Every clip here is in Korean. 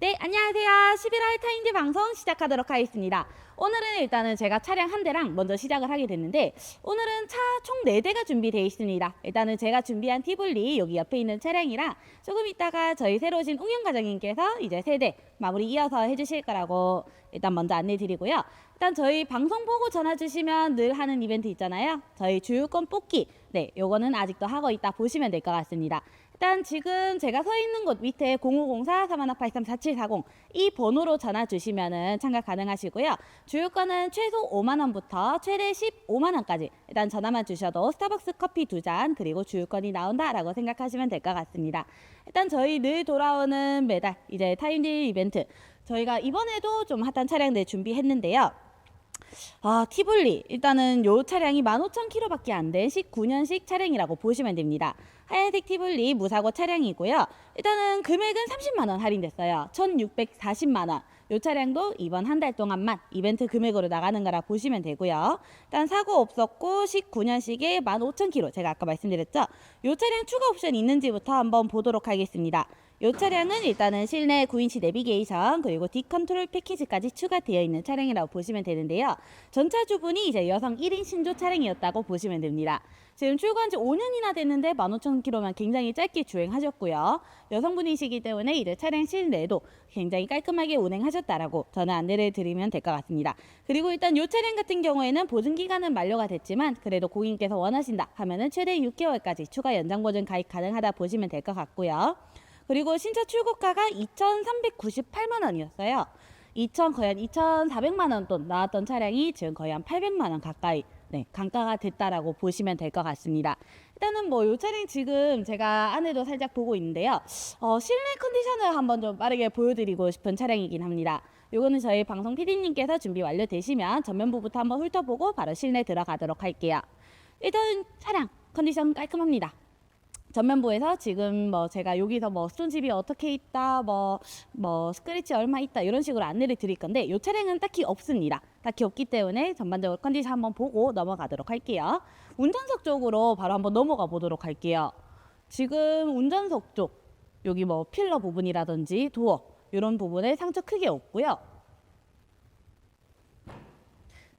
네, 안녕하세요. 11월 타임즈 방송 시작하도록 하겠습니다. 오늘은 일단은 제가 차량 한 대랑 먼저 시작을 하게 됐는데 오늘은 차총 4대가 준비되어 있습니다. 일단은 제가 준비한 티블리 여기 옆에 있는 차량이랑 조금 있다가 저희 새로 오신 웅영 과장님께서 이제 세 대 마무리 이어서 해주실 거라고 일단 먼저 안내 드리고요. 일단 저희 방송 보고 전화 주시면 늘 하는 이벤트 있잖아요. 저희 주유권 뽑기. 네, 요거는 아직도 하고 있다 보시면 될 것 같습니다. 일단 지금 제가 서 있는 곳 밑에 0504-3183-4740 이 번호로 전화 주시면은 참가 가능하시고요. 주유권은 최소 5만 원부터 최대 15만 원까지 일단 전화만 주셔도 스타벅스 커피 두 잔 그리고 주유권이 나온다라고 생각하시면 될 것 같습니다. 일단 저희 늘 돌아오는 매달 이제 타임딜 이벤트 저희가 이번에도 좀 핫한 차량들 준비했는데요. 아, 티블리. 일단은 요 차량이 15,000km밖에 안 된 19년식 차량이라고 보시면 됩니다. 하얀색 티블리 무사고 차량이고요. 일단은 금액은 30만 원 할인됐어요. 1,640만 원. 요 차량도 이번 한 달 동안만 이벤트 금액으로 나가는 거라 보시면 되고요. 일단 사고 없었고 19년식에 15,000km 제가 아까 말씀드렸죠. 요 차량 추가 옵션 있는지부터 한번 보도록 하겠습니다. 이 차량은 일단은 실내 9인치 내비게이션 그리고 뒷컨트롤 패키지까지 추가되어 있는 차량이라고 보시면 되는데요. 전차 주분이 이제 여성 1인 신조 차량이었다고 보시면 됩니다. 지금 출고한 지 5년이나 됐는데 15,000km만 굉장히 짧게 주행하셨고요. 여성분이시기 때문에 이제 차량 실내도 굉장히 깔끔하게 운행하셨다라고 저는 안내를 드리면 될 것 같습니다. 그리고 일단 이 차량 같은 경우에는 보증 기간은 만료가 됐지만 그래도 고객님께서 원하신다 하면은 최대 6개월까지 추가 연장 보증 가입 가능하다 보시면 될 것 같고요. 그리고 신차 출고가가 2,398만 원이었어요. 2천 거의 한 2,400만 원 돈 나왔던 차량이 지금 거의 한 800만 원 가까이 네, 강가가 됐다라고 보시면 될 것 같습니다. 일단은 뭐이 차량 지금 제가 안에도 살짝 보고 있는데요. 어, 실내 컨디션을 한번 좀 빠르게 보여드리고 싶은 차량이긴 합니다. 요거는 저희 방송 PD님께서 준비 완료되시면 전면부부터 한번 훑어보고 바로 실내 들어가도록 할게요. 일단 차량 컨디션 깔끔합니다. 전면부에서 지금 뭐 제가 여기서 뭐 스톤집이 어떻게 있다 뭐 뭐 스크래치 얼마 있다 이런 식으로 안내를 드릴 건데 이 차량은 딱히 없습니다. 딱히 없기 때문에 전반적으로 컨디션 한번 보고 넘어가도록 할게요. 운전석 쪽으로 바로 한번 넘어가 보도록 할게요. 지금 운전석 쪽 여기 뭐 필러 부분이라든지 도어 이런 부분에 상처 크게 없고요.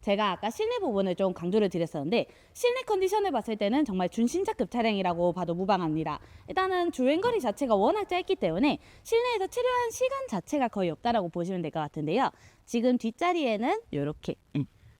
제가 아까 실내 부분을 좀 강조를 드렸었는데 실내 컨디션을 봤을 때는 정말 준신차급 차량이라고 봐도 무방합니다. 일단은 주행거리 자체가 워낙 짧기 때문에 실내에서 치료한 시간 자체가 거의 없다라고 보시면 될 것 같은데요. 지금 뒷자리에는 이렇게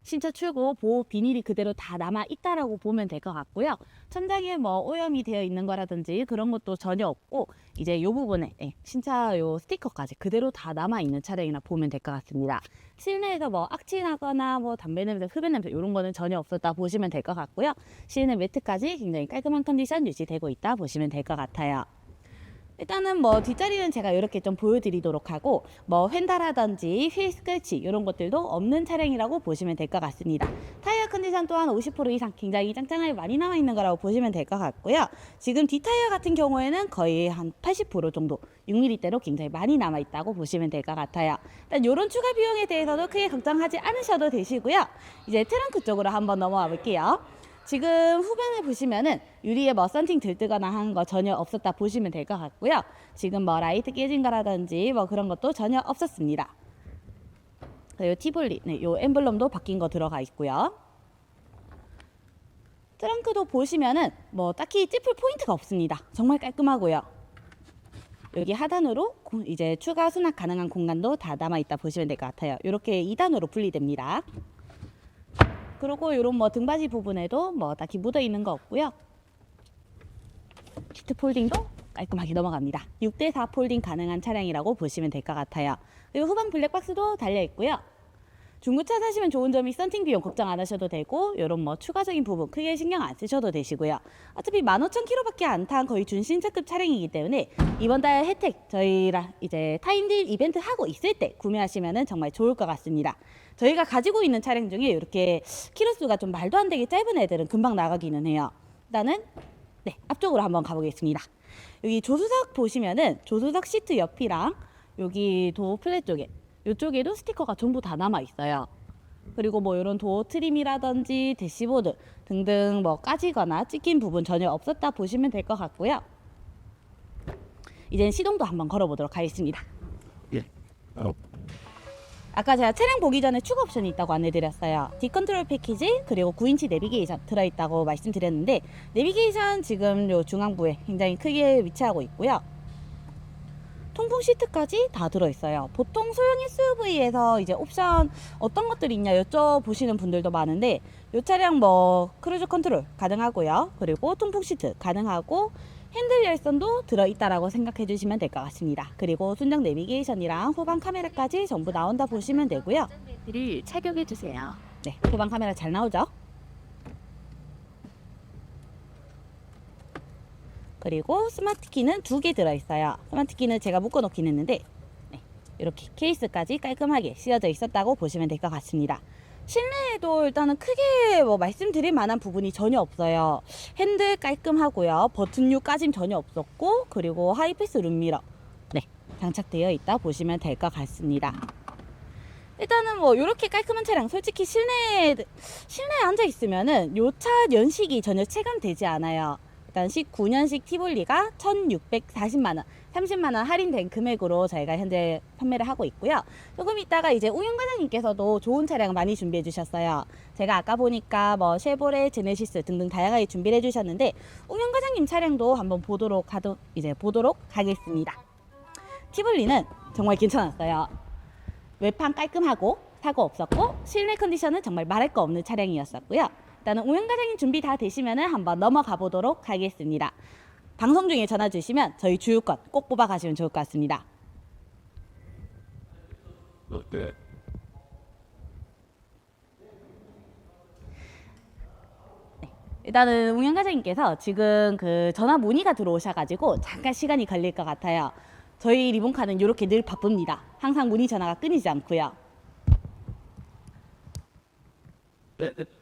신차 출고 보호 비닐이 그대로 다 남아 있다라고 보면 될 것 같고요. 천장에 뭐 오염이 되어 있는 거라든지 그런 것도 전혀 없고 이제 이 부분에 예, 신차 요 스티커까지 그대로 다 남아 있는 차량이라 보면 될 것 같습니다. 실내에서 뭐 악취 나거나 뭐 담배 냄새, 흡연 냄새 이런 거는 전혀 없었다 보시면 될 것 같고요. 실내 매트까지 굉장히 깔끔한 컨디션 유지되고 있다 보시면 될 것 같아요. 일단은 뭐 뒷자리는 제가 이렇게 좀 보여드리도록 하고 뭐 휀다라든지 휠 스크래치 이런 것들도 없는 차량이라고 보시면 될 것 같습니다. 타이어 컨디션 또한 50% 이상 굉장히 짱짱하게 많이 남아 있는 거라고 보시면 될 것 같고요. 지금 뒷타이어 같은 경우에는 거의 한 80% 정도 6mm대로 굉장히 많이 남아 있다고 보시면 될 것 같아요. 일단 이런 추가 비용에 대해서도 크게 걱정하지 않으셔도 되시고요. 이제 트렁크 쪽으로 한번 넘어와 볼게요. 지금 후면을 보시면은 유리에 뭐 썬팅 들뜨거나 한 거 전혀 없었다 보시면 될 것 같고요. 지금 뭐 라이트 깨진 거라든지 뭐 그런 것도 전혀 없었습니다. 그리고 티볼리, 네, 요 엠블럼도 바뀐 거 들어가 있고요. 트렁크도 보시면은 뭐 딱히 찌풀 포인트가 없습니다. 정말 깔끔하고요. 여기 하단으로 고- 이제 추가 수납 가능한 공간도 다 남아 있다 보시면 될 것 같아요. 이렇게 2단으로 분리됩니다. 그리고 이런 뭐 등받이 부분에도 뭐 딱히 묻어 있는 거 없고요. 시트 폴딩도 깔끔하게 넘어갑니다. 6대4 폴딩 가능한 차량이라고 보시면 될 것 같아요. 그리고 후방 블랙박스도 달려 있고요. 중고차 사시면 좋은 점이 썬팅 비용 걱정 안 하셔도 되고 이런 뭐 추가적인 부분 크게 신경 안 쓰셔도 되시고요. 어차피 15,000km밖에 안 탄 거의 준신차급 차량이기 때문에 이번 달 혜택 저희랑 이제 타임딜 이벤트 하고 있을 때 구매하시면은 정말 좋을 것 같습니다. 저희가 가지고 있는 차량 중에 이렇게 키로수가 좀 말도 안 되게 짧은 애들은 금방 나가기는 해요. 일단은 네 앞쪽으로 한번 가보겠습니다. 여기 조수석 보시면은 조수석 시트 옆이랑 여기 도어 플랫 쪽에 이쪽에도 스티커가 전부 다 남아 있어요. 그리고 뭐 이런 도어 트림이라든지 대시보드 등등 뭐 까지거나 찢긴 부분 전혀 없었다 보시면 될 것 같고요. 이젠 시동도 한번 걸어보도록 하겠습니다. 예. 어, 아까 제가 차량 보기 전에 추가 옵션이 있다고 안내드렸어요. 디컨트롤 패키지 그리고 9인치 내비게이션 들어있다고 말씀드렸는데 내비게이션 지금 요 중앙부에 굉장히 크게 위치하고 있고요. 통풍 시트까지 다 들어있어요. 보통 소형 SUV에서 이제 옵션 어떤 것들이 있냐 여쭤보시는 분들도 많은데 이 차량 뭐 크루즈 컨트롤 가능하고요. 그리고 통풍 시트 가능하고 핸들 열선도 들어있다라고 생각해 주시면 될 것 같습니다. 그리고 순정 내비게이션이랑 후방 카메라까지 전부 나온다 보시면 되고요. 를 착용해 주세요. 네, 후방 카메라 잘 나오죠? 그리고 스마트 키는 두 개 들어있어요. 스마트 키는 제가 묶어놓긴 했는데 네, 이렇게 케이스까지 깔끔하게 씌워져 있었다고 보시면 될 것 같습니다. 실내에도 일단은 크게 뭐 말씀드릴 만한 부분이 전혀 없어요. 핸들 깔끔하고요. 버튼류 까짐 전혀 없었고 그리고 하이패스 룸미러 네 장착되어 있다 보시면 될 것 같습니다. 일단은 뭐 이렇게 깔끔한 차량 솔직히 실내에 실내에 앉아 있으면은 요 차 연식이 전혀 체감되지 않아요. 일단 19년식 티볼리가 1,640만 원, 30만 원 할인된 금액으로 저희가 현재 판매를 하고 있고요. 조금 있다가 이제 우영 과장님께서도 좋은 차량 많이 준비해 주셨어요. 제가 아까 보니까 뭐 쉐보레, 제네시스 등등 다양하게 준비를 해 주셨는데 우영 과장님 차량도 한번 보도록 하도 이제 보도록 하겠습니다. 티볼리는 정말 괜찮았어요. 외판 깔끔하고 사고 없었고 실내 컨디션은 정말 말할 거 없는 차량이었었고요. 일단은 우영 과장님 준비 다 되시면은 한번 넘어가 보도록 하겠습니다. 방송 중에 전화 주시면 저희 주유권 꼭 뽑아 가시면 좋을 것 같습니다. 네. 일단은 우영 과장님께서 지금 그 전화 문의가 들어오셔가지고 잠깐 시간이 걸릴 것 같아요. 저희 리본카는 이렇게 늘 바쁩니다. 항상 문의 전화가 끊이지 않고요. 네. 네.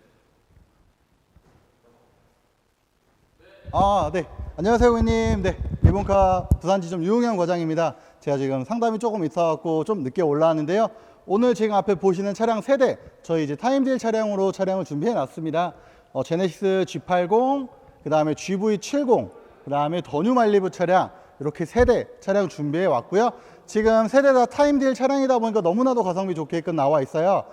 아, 네. 안녕하세요, 고객님. 네. 일본카 부산 지점 유용현 과장입니다. 제가 지금 상담이 조금 있어갖고 좀 늦게 올라왔는데요. 오늘 지금 앞에 보시는 차량 세 대 저희 이제 타임딜 차량으로 차량을 준비해 놨습니다. 어, 제네시스 G80, 그 다음에 GV70, 그 다음에 더뉴 말리부 차량, 이렇게 세 대 차량 준비해 왔고요. 지금 세 대 다 타임딜 차량이다 보니까 너무나도 가성비 좋게끔 나와 있어요.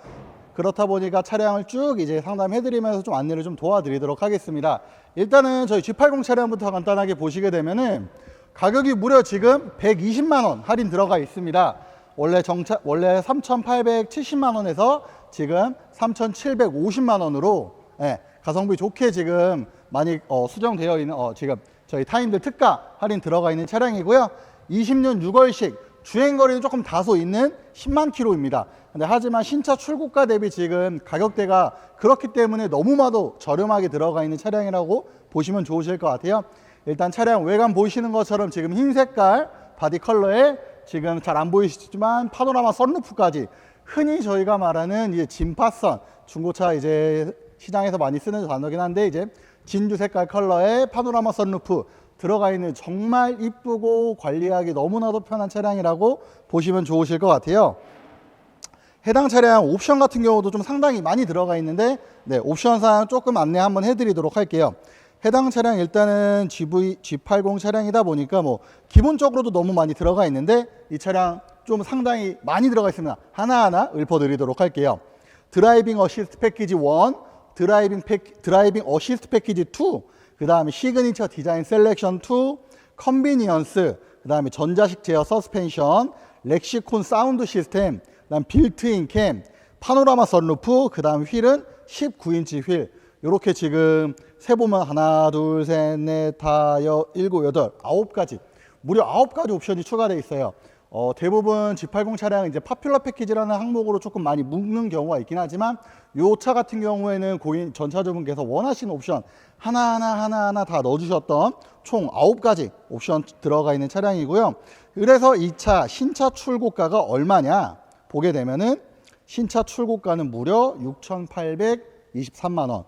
그렇다 보니까 차량을 쭉 이제 상담해드리면서 좀 안내를 좀 도와드리도록 하겠습니다. 일단은 저희 G80 차량부터 간단하게 보시게 되면은 가격이 무려 지금 120만 원 할인 들어가 있습니다. 원래 정차 원래 3,870만 원에서 지금 3,750만 원으로 예, 가성비 좋게 지금 많이 어, 수정되어 있는 어, 지금 저희 타임들 특가 할인 들어가 있는 차량이고요. 20년 6월식 주행 거리는 조금 다소 있는 10만 킬로입니다. 근데 하지만 신차 출고가 대비 지금 가격대가 그렇기 때문에 너무나도 저렴하게 들어가 있는 차량이라고 보시면 좋으실 것 같아요. 일단 차량 외관 보이시는 것처럼 지금 흰 색깔 바디 컬러에 지금 잘 안 보이시지만 파노라마 썬루프까지 흔히 저희가 말하는 이제 진파선 중고차 이제 시장에서 많이 쓰는 단어긴 한데 이제 진주 색깔 컬러의 파노라마 썬루프 들어가 있는 정말 이쁘고 관리하기 너무나도 편한 차량이라고 보시면 좋으실 것 같아요. 해당 차량 옵션 같은 경우도 좀 상당히 많이 들어가 있는데 네, 옵션상 조금 안내 한번 해드리도록 할게요. 해당 차량 일단은 GV G80 차량이다 보니까 뭐 기본적으로도 너무 많이 들어가 있는데 이 차량 좀 상당히 많이 들어가 있습니다. 하나하나 읊어드리도록 할게요. 드라이빙 어시스트 패키지 1, 드라이빙 패 드라이빙 어시스트 패키지 2, 그 다음에 시그니처 디자인 셀렉션 2, 컨비니언스, 그 다음에 전자식 제어 서스펜션, 렉시콘 사운드 시스템, 그다음 빌트인 캠, 파노라마 선루프, 그다음 휠은 19인치 휠. 이렇게 지금 세 보면 하나, 둘, 셋, 넷, 다, 여, 일곱, 여덟, 아홉 가지 무려 아홉 가지 옵션이 추가되어 있어요. 어, 대부분 G80 차량은 이제 파퓰러 패키지라는 항목으로 조금 많이 묶는 경우가 있긴 하지만 요차 같은 경우에는 고객 전차주분께서 원하시는 옵션 하나하나 하나하나 다 넣어주셨던 총 아홉 가지 옵션 들어가 있는 차량이고요. 그래서 이 차 신차 출고가가 얼마냐 보게 되면은 신차 출고가는 무려 6,823만 원.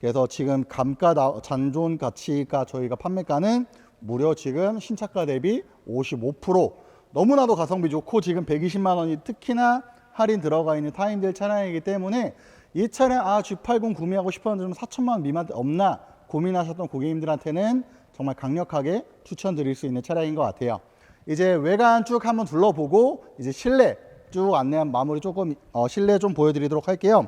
그래서 지금 감가 나- 잔존 가치가 저희가 판매가는 무려 지금 신차가 대비 55% 너무나도 가성비 좋고 지금 120만 원이 특히나 할인 들어가 있는 타임들 차량이기 때문에 이 차량 아 G80 구매하고 싶었는데 좀 4천만 원 미만 없나 고민하셨던 고객님들한테는 정말 강력하게 추천드릴 수 있는 차량인 것 같아요. 이제 외관 쭉 한번 둘러보고 이제 실내 쭉 안내한 마무리 조금 어, 실내 좀 보여드리도록 할게요.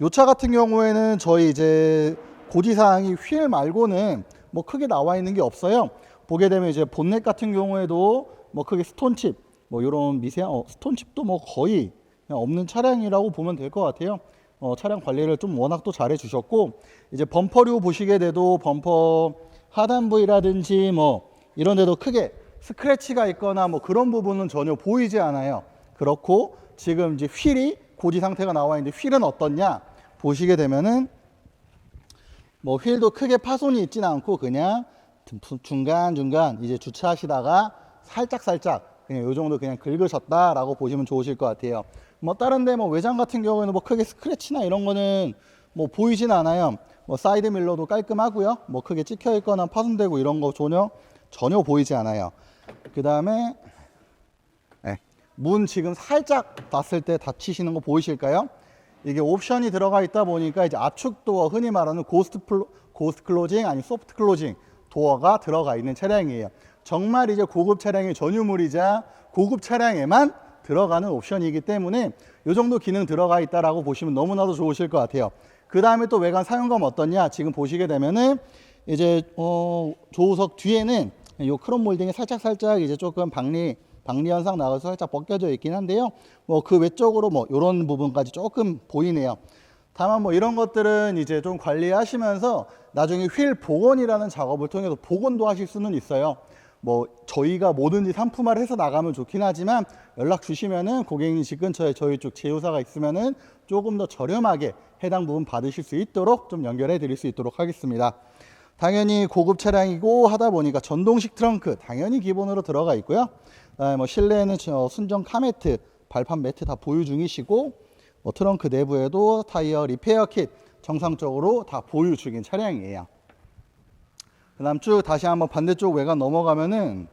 요 차 같은 경우에는 저희 이제 고지사항이 휠 말고는 뭐 크게 나와 있는 게 없어요. 보게 되면 이제 본넷 같은 경우에도 뭐 크게 스톤칩 뭐 이런 미세한 어, 스톤칩도 뭐 거의 없는 차량이라고 보면 될 것 같아요. 어, 차량 관리를 좀 워낙 또 잘해 주셨고 이제 범퍼류 보시게 돼도 범퍼 하단 부위라든지 뭐 이런 데도 크게 스크래치가 있거나 뭐 그런 부분은 전혀 보이지 않아요. 그렇고 지금 이제 휠이 고지 상태가 나와 있는데 휠은 어떻냐 보시게 되면은 뭐 휠도 크게 파손이 있지는 않고 그냥 중간 중간 이제 주차하시다가 살짝 살짝 그냥 요 정도 그냥 긁으셨다라고 보시면 좋으실 것 같아요. 뭐 다른데 뭐 외장 같은 경우에는 뭐 크게 스크래치나 이런 거는 뭐 보이진 않아요. 뭐 사이드 밀러도 깔끔하고요. 뭐 크게 찍혀 있거나 파손되고 이런 거 전혀 전혀 보이지 않아요. 그 다음에 네. 문 지금 살짝 닫았을 때 닫히시는 거 보이실까요? 이게 옵션이 들어가 있다 보니까 이제 압축 도어 흔히 말하는 고스트 플로, 고스트 클로징 아니 소프트 클로징 도어가 들어가 있는 차량이에요. 정말 이제 고급 차량의 전유물이자 고급 차량에만 들어가는 옵션이기 때문에 이 정도 기능 들어가 있다라고 보시면 너무나도 좋으실 것 같아요. 그 다음에 또 외관 사용감 어떠냐? 지금 보시게 되면은 이제 어, 조우석 뒤에는 요 크롬 몰딩이 살짝 살짝 이제 조금 박리 박리 현상 나가서 살짝 벗겨져 있긴 한데요. 뭐 그 외적으로 뭐 이런 부분까지 조금 보이네요. 다만 뭐 이런 것들은 이제 좀 관리하시면서 나중에 휠 복원이라는 작업을 통해서 복원도 하실 수는 있어요. 뭐 저희가 뭐든지 상품화를 해서 나가면 좋긴 하지만 연락 주시면은 고객님 집 근처에 저희 쪽 제휴사가 있으면은 조금 더 저렴하게 해당 부분 받으실 수 있도록 좀 연결해 드릴 수 있도록 하겠습니다. 당연히 고급 차량이고 하다 보니까 전동식 트렁크 당연히 기본으로 들어가 있고요. 그다음에 뭐 실내에는 저 순정 카매트, 발판 매트 다 보유 중이시고 뭐 트렁크 내부에도 타이어 리페어 킷 정상적으로 다 보유 중인 차량이에요. 그다음 쭉 다시 한번 반대쪽 외관 넘어가면은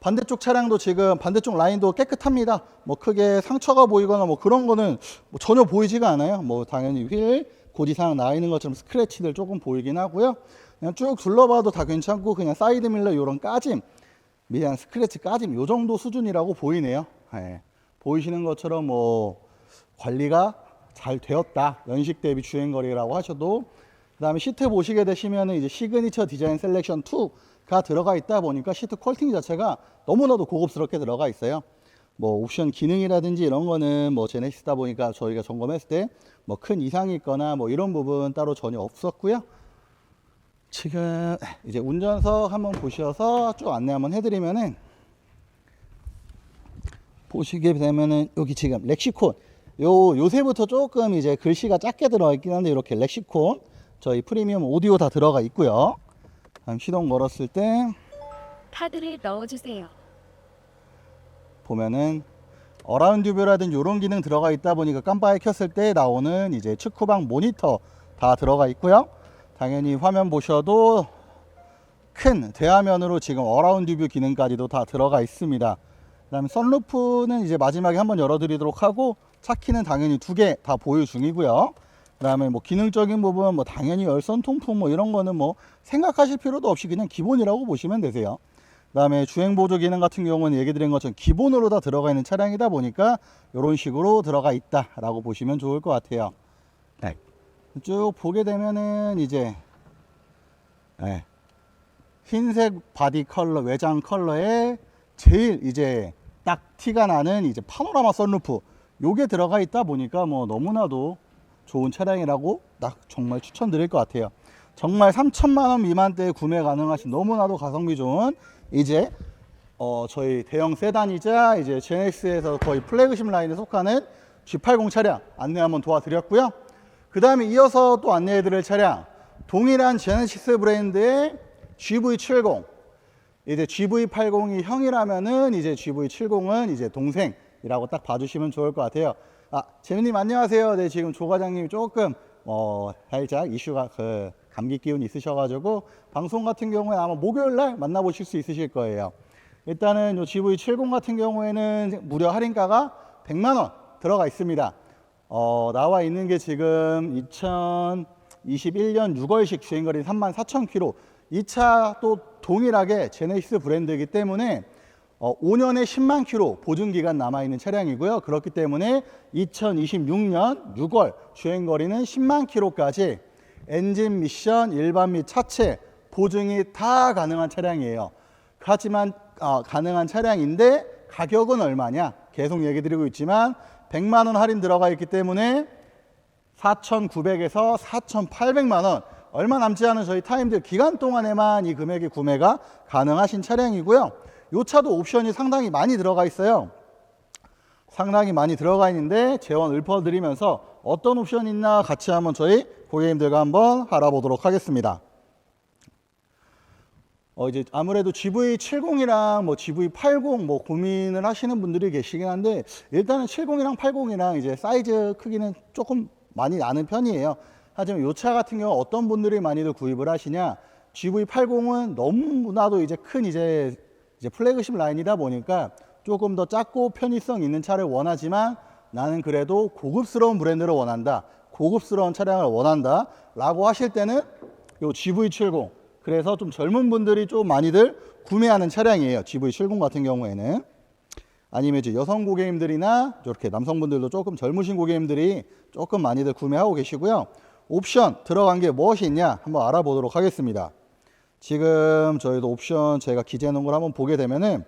반대쪽 차량도 지금 반대쪽 라인도 깨끗합니다. 뭐 크게 상처가 보이거나 뭐 그런 거는 뭐 전혀 보이지가 않아요. 뭐 당연히 휠 고지사항 나와 있는 것처럼 스크래치들 조금 보이긴 하고요. 그냥 쭉 둘러봐도 다 괜찮고 그냥 사이드 밀러 이런 까짐, 미안 스크래치 까짐 요 정도 수준이라고 보이네요. 예. 보이시는 것처럼 뭐 관리가 잘 되었다. 연식 대비 주행 거리라고 하셔도 그다음에 시트 보시게 되시면은 이제 시그니처 디자인 셀렉션 2가 들어가 있다 보니까 시트 퀄팅 자체가 너무나도 고급스럽게 들어가 있어요. 뭐 옵션 기능이라든지 이런 거는 뭐 제네시스다 보니까 저희가 점검했을 때 뭐 큰 이상이 있거나 뭐 이런 부분 따로 전혀 없었고요. 지금 이제 운전석 한번 보셔서 쭉 안내 한번 해드리면은 보시게 되면은 여기 지금 렉시콘 요 요새부터 조금 이제 글씨가 작게 들어가 있긴 한데 이렇게 렉시콘 저희 프리미엄 오디오 다 들어가 있고요. 다음 시동 걸었을 때 카드를 넣어주세요. 보면은 어라운드 뷰라든 이런 기능 들어가 있다 보니까 깜빡이 켰을 때 나오는 이제 측후방 모니터 다 들어가 있고요. 당연히 화면 보셔도 큰 대화면으로 지금 어라운드 뷰 기능까지도 다 들어가 있습니다. 그 다음에 선루프는 이제 마지막에 한번 열어드리도록 하고 차키는 당연히 두 개 다 보유 중이고요. 그 다음에 뭐 기능적인 부분 뭐 당연히 열선 통풍 뭐 이런 거는 뭐 생각하실 필요도 없이 그냥 기본이라고 보시면 되세요. 그 다음에 주행 보조 기능 같은 경우는 얘기 드린 것처럼 기본으로 다 들어가 있는 차량이다 보니까 이런 식으로 들어가 있다라고 보시면 좋을 것 같아요. 네. 쭉 보게 되면은 이제 네. 흰색 바디 컬러 외장 컬러에 제일 이제 딱 티가 나는 이제 파노라마 선루프 요게 들어가 있다 보니까 뭐 너무나도 좋은 차량이라고 딱 정말 추천드릴 것 같아요. 정말 3천만 원 미만대에 구매 가능하신 너무나도 가성비 좋은 이제 어 저희 대형 세단이자 이제 제넥스에서 거의 플래그십 라인에 속하는 G80 차량 안내 한번 도와드렸고요. 그 다음에 이어서 또 안내해드릴 차량 동일한 제네시스 브랜드의 GV70 이제 GV80이 형이라면은 이제 GV70은 이제 동생이라고 딱 봐주시면 좋을 것 같아요. 아 재민님 안녕하세요. 네 지금 조 과장님이 조금 어 살짝 이슈가 그 감기 기운 있으셔가지고 방송 같은 경우에 아마 목요일 날 만나보실 수 있으실 거예요. 일단은 요 GV70 같은 경우에는 무려 할인가가 100만 원 들어가 있습니다. 어, 나와 있는 게 지금 2021년 6월식 주행거리 34,000km. 이 차 또 동일하게 제네시스 브랜드이기 때문에 어, 5년에 10만 킬로 보증 기간 남아 있는 차량이고요. 그렇기 때문에 2026년 6월 주행 거리는 10만 킬로까지 엔진 미션 일반 및 차체 보증이 다 가능한 차량이에요. 하지만 어, 가능한 차량인데 가격은 얼마냐? 계속 얘기 드리고 있지만 100만 원 할인 들어가 있기 때문에 4,900에서 4,800만 원 얼마 남지 않은 저희 타임들 기간 동안에만 이 금액의 구매가 가능하신 차량이고요. 이 차도 옵션이 상당히 많이 들어가 있어요. 상당히 많이 들어가 있는데 재원 읊어드리면서 어떤 옵션이 있나 같이 한번 저희 고객님들과 한번 알아보도록 하겠습니다. 어 이제 아무래도 GV70이랑 뭐 GV80 뭐 고민을 하시는 분들이 계시긴 한데 일단은 70이랑 80이랑 이제 사이즈 크기는 조금 많이 나는 편이에요. 하지만 이차 같은 경우 어떤 분들이 많이들 구입을 하시냐? GV80은 너무나도 이제 큰 이제 이제 플래그십 라인이다 보니까 조금 더 작고 편의성 있는 차를 원하지만 나는 그래도 고급스러운 브랜드를 원한다. 고급스러운 차량을 원한다. 라고 하실 때는 요 GV70 그래서 좀 젊은 분들이 좀 많이들 구매하는 차량이에요. GV70 같은 경우에는 아니면 이제 여성 고객님들이나 이렇게 남성분들도 조금 젊으신 고객님들이 조금 많이들 구매하고 계시고요. 옵션 들어간 게 무엇이 있냐 한번 알아보도록 하겠습니다. 지금 저희도 옵션 제가 기재해 놓은 걸 한번 보게 되면은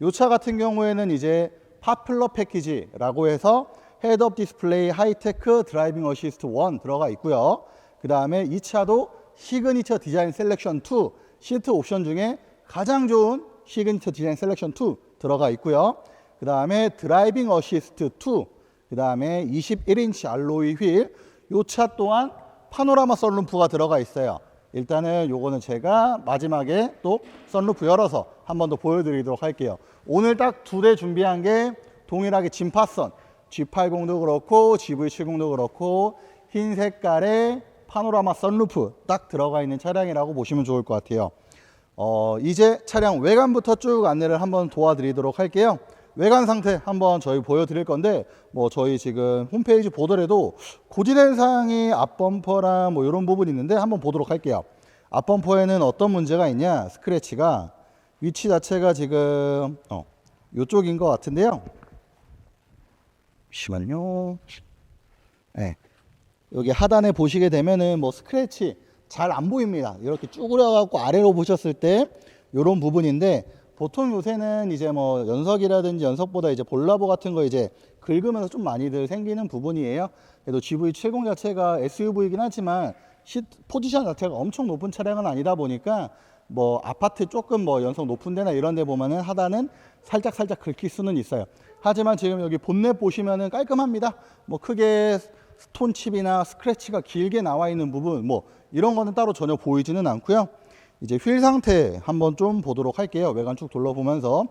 이 차 같은 경우에는 이제 파플러 패키지라고 해서 헤드업 디스플레이 하이테크 드라이빙 어시스트 1 들어가 있고요. 그 다음에 이 차도 시그니처 디자인 셀렉션 2 시트 옵션 중에 가장 좋은 시그니처 디자인 셀렉션 2 들어가 있고요. 그 다음에 드라이빙 어시스트 2, 그 다음에 21인치 알로이 휠, 요 차 또한 파노라마 썬루프가 들어가 있어요. 일단은 요거는 제가 마지막에 또 썬루프 열어서 한 번 더 보여드리도록 할게요. 오늘 딱 두 대 준비한 게 동일하게 진파선 G80도 그렇고 GV70도 그렇고 흰 색깔의 파노라마 썬루프 딱 들어가 있는 차량이라고 보시면 좋을 것 같아요. 어, 이제 차량 외관부터 쭉 안내를 한번 도와드리도록 할게요. 외관 상태 한번 저희 보여드릴 건데 뭐 저희 지금 홈페이지 보더라도 고지된 사항이 앞범퍼랑 뭐 이런 부분이 있는데 한번 보도록 할게요. 앞범퍼에는 어떤 문제가 있냐 스크래치가 위치 자체가 지금 어, 이쪽인 것 같은데요. 잠시만요. 네. 여기 하단에 보시게 되면은 뭐 스크래치 잘 안 보입니다. 이렇게 쭈그려 갖고 아래로 보셨을 때 이런 부분인데 보통 요새는 이제 뭐 연석이라든지 연석보다 이제 볼라보 같은 거 이제 긁으면서 좀 많이들 생기는 부분이에요. 그래도 GV70 자체가 SUV이긴 하지만 시 포지션 자체가 엄청 높은 차량은 아니다 보니까 뭐 아파트 조금 뭐 연석 높은 데나 이런 데 보면은 하단은 살짝 살짝 긁힐 수는 있어요. 하지만 지금 여기 본넷 보시면은 깔끔합니다. 뭐 크게 스톤칩이나 스크래치가 길게 나와 있는 부분 뭐 이런 거는 따로 전혀 보이지는 않고요. 이제 휠 상태 한번 좀 보도록 할게요. 외관 쭉 둘러보면서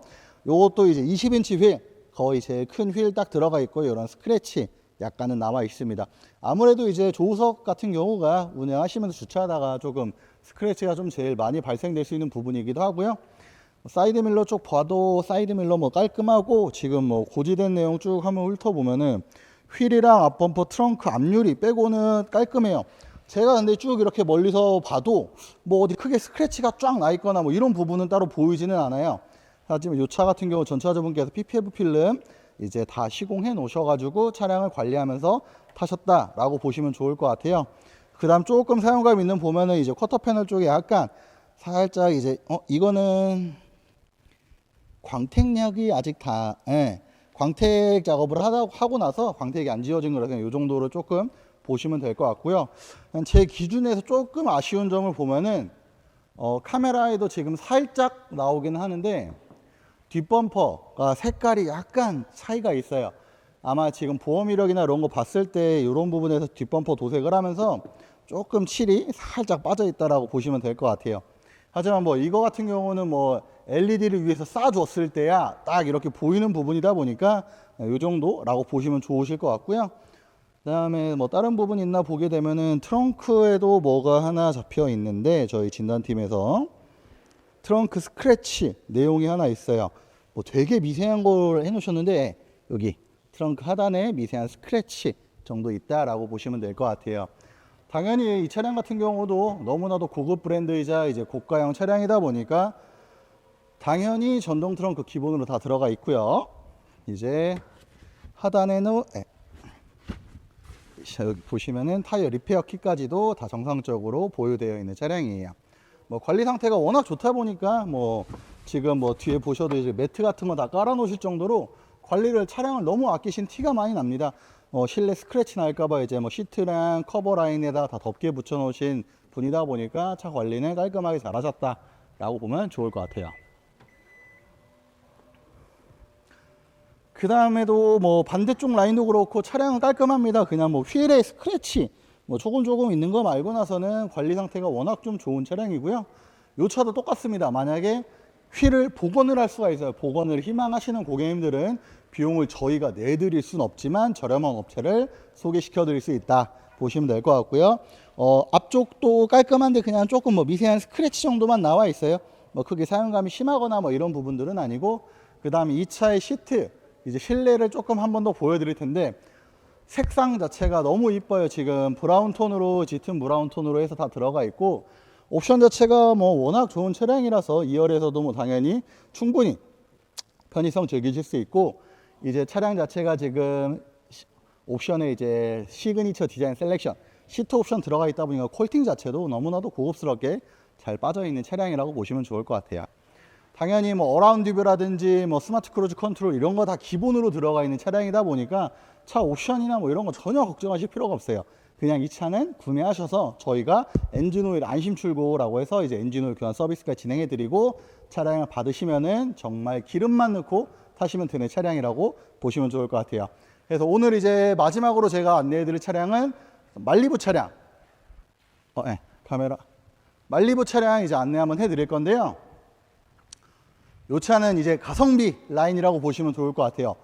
요것도 이제 20인치 휠 거의 제일 큰 휠 딱 들어가 있고 이런 스크래치 약간은 남아 있습니다. 아무래도 이제 조수석 같은 경우가 운행하시면서 주차하다가 조금 스크래치가 좀 제일 많이 발생될 수 있는 부분이기도 하고요. 사이드 밀러 쪽 봐도 사이드 밀러 뭐 깔끔하고 지금 뭐 고지된 내용 쭉 한번 훑어보면은 휠이랑 앞범퍼 트렁크 앞유리 빼고는 깔끔해요. 제가 근데 쭉 이렇게 멀리서 봐도 뭐 어디 크게 스크래치가 쫙 나 있거나 뭐 이런 부분은 따로 보이지는 않아요. 하지만 이 차 같은 경우 전차주분께서 PPF 필름 이제 다 시공해 놓으셔가지고 차량을 관리하면서 타셨다라고 보시면 좋을 것 같아요. 그 다음 조금 사용감 있는 보면은 이제 쿼터 패널 쪽에 약간 살짝 이제 어 이거는 광택약이 아직 다 예, 광택 작업을 하다, 하고 나서 광택이 안 지워진 거라서 이 정도로 조금 보시면 될 것 같고요. 제 기준에서 조금 아쉬운 점을 보면은 어, 카메라에도 지금 살짝 나오긴 하는데 뒷범퍼가 색깔이 약간 차이가 있어요. 아마 지금 보험 이력이나 이런 거 봤을 때 이런 부분에서 뒷범퍼 도색을 하면서 조금 칠이 살짝 빠져 있다라고 보시면 될 것 같아요. 하지만 뭐 이거 같은 경우는 뭐 LED를 위해서 쏴줬을 때야 딱 이렇게 보이는 부분이다 보니까 이 정도라고 보시면 좋으실 것 같고요. 그 다음에 뭐 다른 부분 있나 보게 되면은 트렁크에도 뭐가 하나 잡혀 있는데 저희 진단팀에서 트렁크 스크래치 내용이 하나 있어요. 뭐 되게 미세한 걸 해놓으셨는데 여기 트렁크 하단에 미세한 스크래치 정도 있다라고 보시면 될 것 같아요. 당연히 이 차량 같은 경우도 너무나도 고급 브랜드이자 이제 고가형 차량이다 보니까 당연히 전동 트렁크 기본으로 다 들어가 있고요. 이제 하단에는 에, 자, 여기 보시면은 타이어 리페어 킷까지도 다 정상적으로 보유되어 있는 차량이에요. 뭐 관리 상태가 워낙 좋다 보니까 뭐 지금 뭐 뒤에 보셔도 이제 매트 같은 거 다 깔아 놓으실 정도로 관리를 차량을 너무 아끼신 티가 많이 납니다. 어, 실내 스크래치 날까봐 이제 뭐 시트랑 커버 라인에다 다 덮개 붙여 놓으신 분이다 보니까 차 관리는 깔끔하게 잘 하셨다 라고 보면 좋을 것 같아요. 그 다음에도 뭐 반대쪽 라인도 그렇고 차량은 깔끔합니다. 그냥 뭐 휠에 스크래치 뭐 조금 조금 있는 거 말고 나서는 관리 상태가 워낙 좀 좋은 차량이고요. 요 차도 똑같습니다. 만약에 휠을 복원을 할 수가 있어요. 복원을 희망하시는 고객님들은 비용을 저희가 내드릴 순 없지만 저렴한 업체를 소개시켜 드릴 수 있다. 보시면 될 것 같고요. 어, 앞쪽도 깔끔한데 그냥 조금 뭐 미세한 스크래치 정도만 나와 있어요. 뭐 크게 사용감이 심하거나 뭐 이런 부분들은 아니고 그 다음에 이 차의 시트 이제 실내를 조금 한 번 더 보여드릴 텐데 색상 자체가 너무 이뻐요. 지금 브라운 톤으로 짙은 브라운 톤으로 해서 다 들어가 있고 옵션 자체가 뭐 워낙 좋은 차량이라서 2열에서도 뭐 당연히 충분히 편의성 즐기실 수 있고 이제 차량 자체가 지금 시- 옵션에 이제 시그니처 디자인 셀렉션 시트 옵션 들어가 있다 보니까 콜팅 자체도 너무나도 고급스럽게 잘 빠져 있는 차량이라고 보시면 좋을 것 같아요. 당연히 뭐 어라운드 뷰라든지 뭐 스마트 크루즈 컨트롤 이런 거 다 기본으로 들어가 있는 차량이다 보니까 차 옵션이나 뭐 이런 거 전혀 걱정하실 필요가 없어요. 그냥 이 차는 구매하셔서 저희가 엔진 오일 안심 출고라고 해서 이제 엔진 오일 교환 서비스까지 진행해 드리고 차량을 받으시면은 정말 기름만 넣고 타시면 되는 차량이라고 보시면 좋을 것 같아요. 그래서 오늘 이제 마지막으로 제가 안내해 드릴 차량은 말리부 차량. 어, 네, 카메라. 말리부 차량 이제 안내 한번 해 드릴 건데요. 요 차는 이제 가성비 라인이라고 보시면 좋을 것 같아요.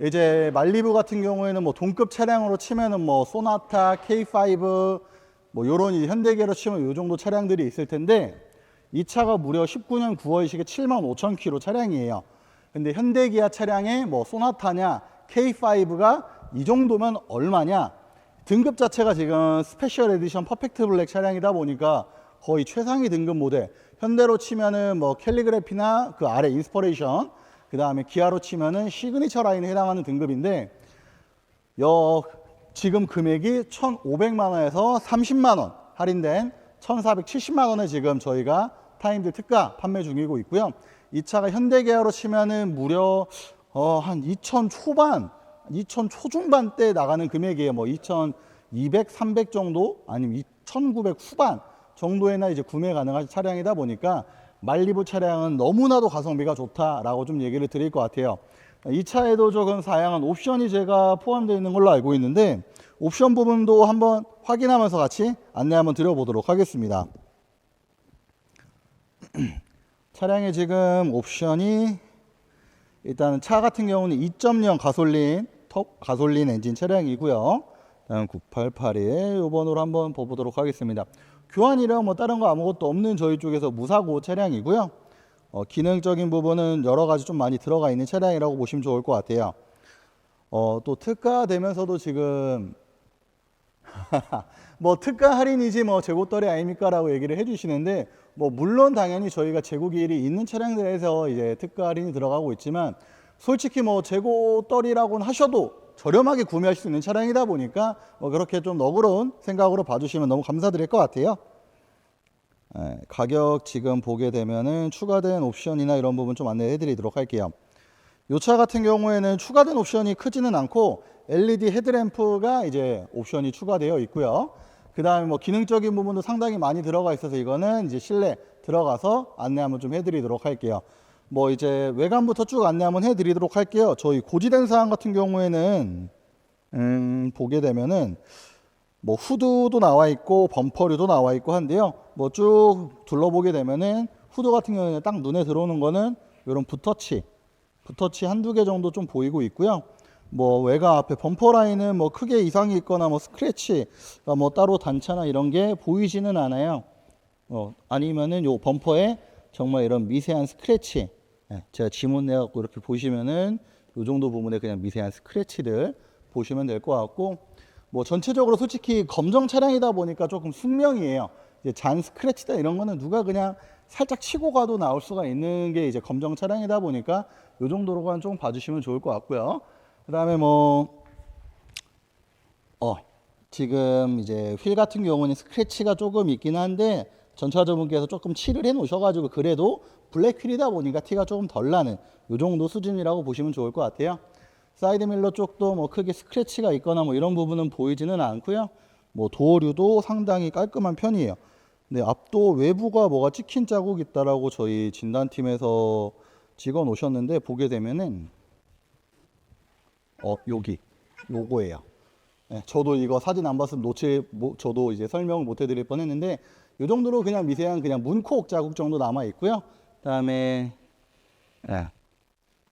이제 말리부 같은 경우에는 뭐 동급 차량으로 치면은 뭐 소나타, K5 뭐 요런 이 현대계로 치면 요 정도 차량들이 있을 텐데 이 차가 무려 19년 9월식에 7만 5천 킬로 차량이에요. 근데 현대기아 차량에 뭐 소나타냐 K5가 이 정도면 얼마냐? 등급 자체가 지금 스페셜 에디션 퍼펙트 블랙 차량이다 보니까 거의 최상위 등급 모델. 현대로 치면은 뭐 캘리그래피나 그 아래 인스퍼레이션, 그 다음에 기아로 치면은 시그니처 라인에 해당하는 등급인데, 여 지금 금액이 1,500만 원에서 30만 원 할인된 1,470만 원에 지금 저희가 타임들 특가 판매 중이고 있고요. 이 차가 현대계열로 치면은 무려 어, 한 2천 초반, 2천 초중반대 나가는 금액이에요. 뭐 2,200, 300 정도 아니면 2,900 후반 정도에나 이제 구매 가능한 차량이다 보니까 말리부 차량은 너무나도 가성비가 좋다라고 좀 얘기를 드릴 것 같아요. 이 차에도 조금 다양한 옵션이 제가 포함되어 있는 걸로 알고 있는데 옵션 부분도 한번 확인하면서 같이 안내 한번 드려보도록 하겠습니다. 차량에 지금 옵션이 일단 차 같은 경우는 2.0 가솔린 톱 가솔린 엔진 차량이고요. 다음 9881 요번으로 한번 보도록 하겠습니다. 교환이랑 뭐 다른 거 아무것도 없는 저희 쪽에서 무사고 차량이고요. 어, 기능적인 부분은 여러 가지 좀 많이 들어가 있는 차량이라고 보시면 좋을 것 같아요. 어, 또 특가 되면서도 지금 뭐 특가 할인이지 뭐 재고떨이 아닙니까라고 얘기를 해주시는데 뭐 물론 당연히 저희가 재고 기일이 있는 차량들에서 이제 특가 할인이 들어가고 있지만 솔직히 뭐 재고떨이라고는 하셔도 저렴하게 구매하실 수 있는 차량이다 보니까 뭐 그렇게 좀 너그러운 생각으로 봐주시면 너무 감사드릴 것 같아요. 예, 가격 지금 보게 되면은 추가된 옵션이나 이런 부분 좀 안내해 드리도록 할게요. 이차 같은 경우에는 추가된 옵션이 크지는 않고 LED 헤드램프가 이제 옵션이 추가되어 있고요. 그 다음에 뭐 기능적인 부분도 상당히 많이 들어가 있어서 이거는 이제 실내 들어가서 안내 한번 좀 해드리도록 할게요. 뭐 이제 외관부터 쭉 안내 한번 해드리도록 할게요. 저희 고지된 사항 같은 경우에는 음, 보게 되면은 뭐 후드도 나와 있고 범퍼류도 나와 있고 한데요. 뭐 쭉 둘러보게 되면은 후드 같은 경우에는 딱 눈에 들어오는 거는 이런 붓터치, 붓터치 한두 개 정도 좀 보이고 있고요. 뭐 외관 앞에 범퍼 라인은 뭐 크게 이상이 있거나 뭐 스크래치, 뭐 따로 단차나 이런 게 보이지는 않아요. 어, 아니면은 요 범퍼에 정말 이런 미세한 스크래치, 예, 제가 지문 내갖고 이렇게 보시면은 요 정도 부분에 그냥 미세한 스크래치를 보시면 될 것 같고, 뭐 전체적으로 솔직히 검정 차량이다 보니까 조금 숙명이에요. 이제 잔 스크래치다 이런 거는 누가 그냥 살짝 치고 가도 나올 수가 있는 게 이제 검정 차량이다 보니까 요 정도로만 좀 봐주시면 좋을 것 같고요. 그다음에 뭐 어, 지금 이제 휠 같은 경우는 스크래치가 조금 있긴 한데 전차주분께서 조금 칠을 해 놓으셔가지고 그래도 블랙 휠이다 보니까 티가 조금 덜 나는 요 정도 수준이라고 보시면 좋을 것 같아요. 사이드 밀러 쪽도 뭐 크게 스크래치가 있거나 뭐 이런 부분은 보이지는 않고요. 뭐 도어류도 상당히 깔끔한 편이에요. 근데 앞도 외부가 뭐가 찍힌 자국 있다라고 저희 진단팀에서 찍어 놓으셨는데 보게 되면은 어 여기 요거예요. 네, 저도 이거 사진 안 봤으면 놓치 뭐, 저도 이제 설명을 못 해드릴 뻔했는데 이 정도로 그냥 미세한 그냥 문콕 자국 정도 남아 있고요. 그다음에 예,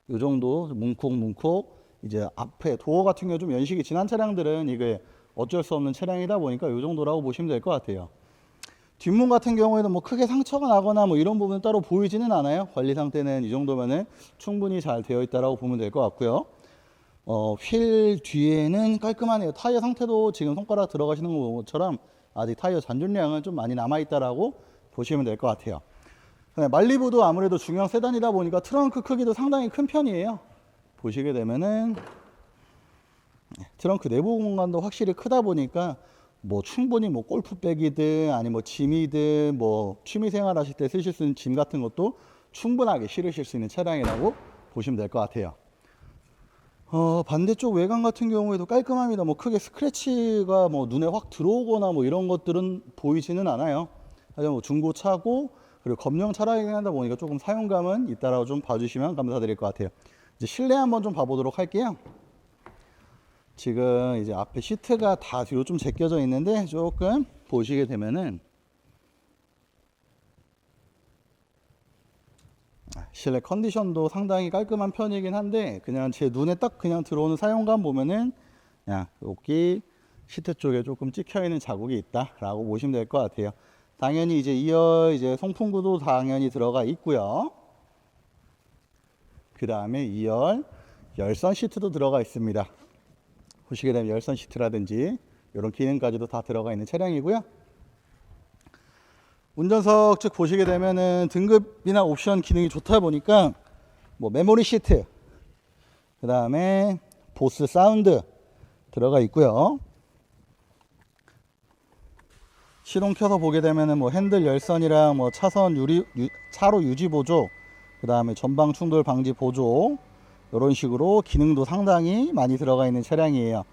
이 정도 문콕 문콕 이제 앞에 도어 같은 경우 좀 연식이 지난 차량들은 이게 어쩔 수 없는 차량이다 보니까 이 정도라고 보시면 될 것 같아요. 뒷문 같은 경우에는 뭐 크게 상처가 나거나 뭐 이런 부분은 따로 보이지는 않아요. 관리 상태는 이 정도면은 충분히 잘 되어 있다라고 보면 될 것 같고요. 어, 휠 뒤에는 깔끔하네요. 타이어 상태도 지금 손가락 들어가시는 것처럼 아직 타이어 잔존량은 좀 많이 남아 있다라고 보시면 될 것 같아요. 네, 말리부도 아무래도 중형 세단이다 보니까 트렁크 크기도 상당히 큰 편이에요. 보시게 되면은 네, 트렁크 내부 공간도 확실히 크다 보니까 뭐 충분히 뭐 골프백이든 아니 뭐 짐이든 뭐 취미 생활 하실 때 쓰실 수 있는 짐 같은 것도 충분하게 실으실 수 있는 차량이라고 보시면 될 것 같아요. 어, 반대쪽 외관 같은 경우에도 깔끔합니다. 뭐 크게 스크래치가 뭐 눈에 확 들어오거나 뭐 이런 것들은 보이지는 않아요. 하지만 뭐 중고차고 그리고 검정 차량이긴 하다 보니까 조금 사용감은 있다라고 좀 봐주시면 감사드릴 것 같아요. 이제 실내 한번 좀 봐보도록 할게요. 지금 이제 앞에 시트가 다 뒤로 좀 제껴져 있는데 조금 보시게 되면은 실내 컨디션도 상당히 깔끔한 편이긴 한데 그냥 제 눈에 딱 그냥 들어오는 사용감 보면은 그냥 여기 시트 쪽에 조금 찍혀 있는 자국이 있다라고 보시면 될 것 같아요. 당연히 이제 2열 이제 송풍구도 당연히 들어가 있고요. 그 다음에 2열 열선 시트도 들어가 있습니다. 보시게 되면 열선 시트라든지 이런 기능까지도 다 들어가 있는 차량이고요. 운전석 측 보시게 되면은 등급이나 옵션 기능이 좋다 보니까 뭐 메모리 시트, 그 다음에 보스 사운드 들어가 있고요. 시동 켜서 보게 되면은 뭐 핸들 열선이랑 뭐 차선 유리 유- 차로 유지 보조, 그 다음에 전방 충돌 방지 보조 이런 식으로 기능도 상당히 많이 들어가 있는 차량이에요.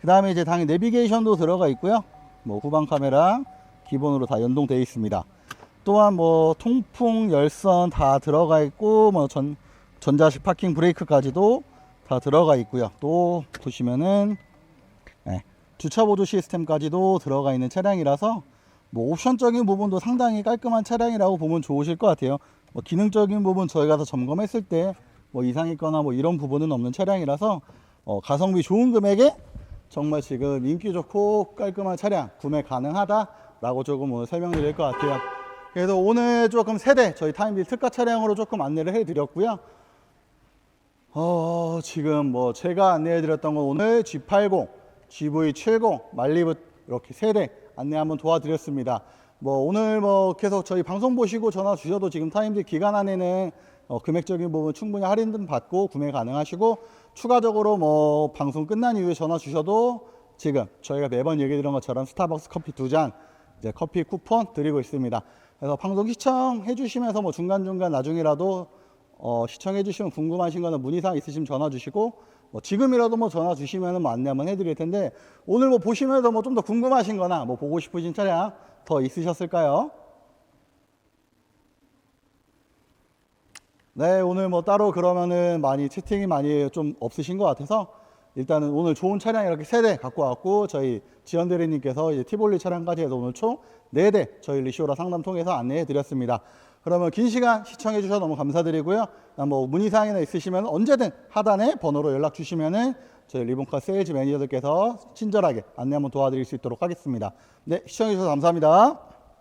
그 다음에 이제 당연히 내비게이션도 들어가 있고요. 뭐 후방 카메라 기본으로 다 연동되어 있습니다. 또한 뭐 통풍 열선 다 들어가 있고 뭐 전 전자식 파킹 브레이크까지도 다 들어가 있고요. 또 보시면은 네, 주차 보조 시스템까지도 들어가 있는 차량이라서 뭐 옵션적인 부분도 상당히 깔끔한 차량이라고 보면 좋으실 것 같아요. 뭐 기능적인 부분 저희가 다 점검했을 때 뭐 이상 있거나 뭐 이런 부분은 없는 차량이라서 어, 가성비 좋은 금액에 정말 지금 인기 좋고 깔끔한 차량 구매 가능하다 라고 조금 오늘 설명드릴 것 같아요. 그래서 오늘 조금 세대 저희 타임비 특가 차량으로 조금 안내를 해드렸고요. 어, 지금 뭐 제가 안내해드렸던 건 오늘 G80, GV70, 말리브 이렇게 세대 안내 한번 도와드렸습니다. 뭐 오늘 뭐 계속 저희 방송 보시고 전화 주셔도 지금 타임비 기간 안에는 어, 금액적인 부분 충분히 할인 받고 구매 가능하시고 추가적으로 뭐 방송 끝난 이후에 전화 주셔도 지금 저희가 매번 얘기 드린 것처럼 스타벅스 커피 두 잔 이제 커피 쿠폰 드리고 있습니다. 그래서 방송 시청해 주시면서 뭐 중간중간 나중이라도 어, 시청해 주시면 궁금하신 거나 문의사항 있으시면 전화 주시고 뭐 지금이라도 뭐 전화 주시면 뭐 안내 한번 해드릴 텐데 오늘 뭐 보시면서 뭐 좀 더 궁금하신 거나 뭐 보고 싶으신 차량 더 있으셨을까요? 네, 오늘 뭐 따로 그러면은 많이 채팅이 많이 좀 없으신 것 같아서 일단은 오늘 좋은 차량 이렇게 세 대 갖고 왔고 저희 지연 대리님께서 이제 티볼리 차량까지 해서 오늘 총 네 대 저희 리쇼라 상담 통해서 안내해 드렸습니다. 그러면 긴 시간 시청해 주셔서 너무 감사드리고요. 뭐 문의 사항이나 있으시면 언제든 하단에 번호로 연락 주시면은 저희 리본카 세일즈 매니저들께서 친절하게 안내 한번 도와드릴 수 있도록 하겠습니다. 네, 시청해 주셔서 감사합니다.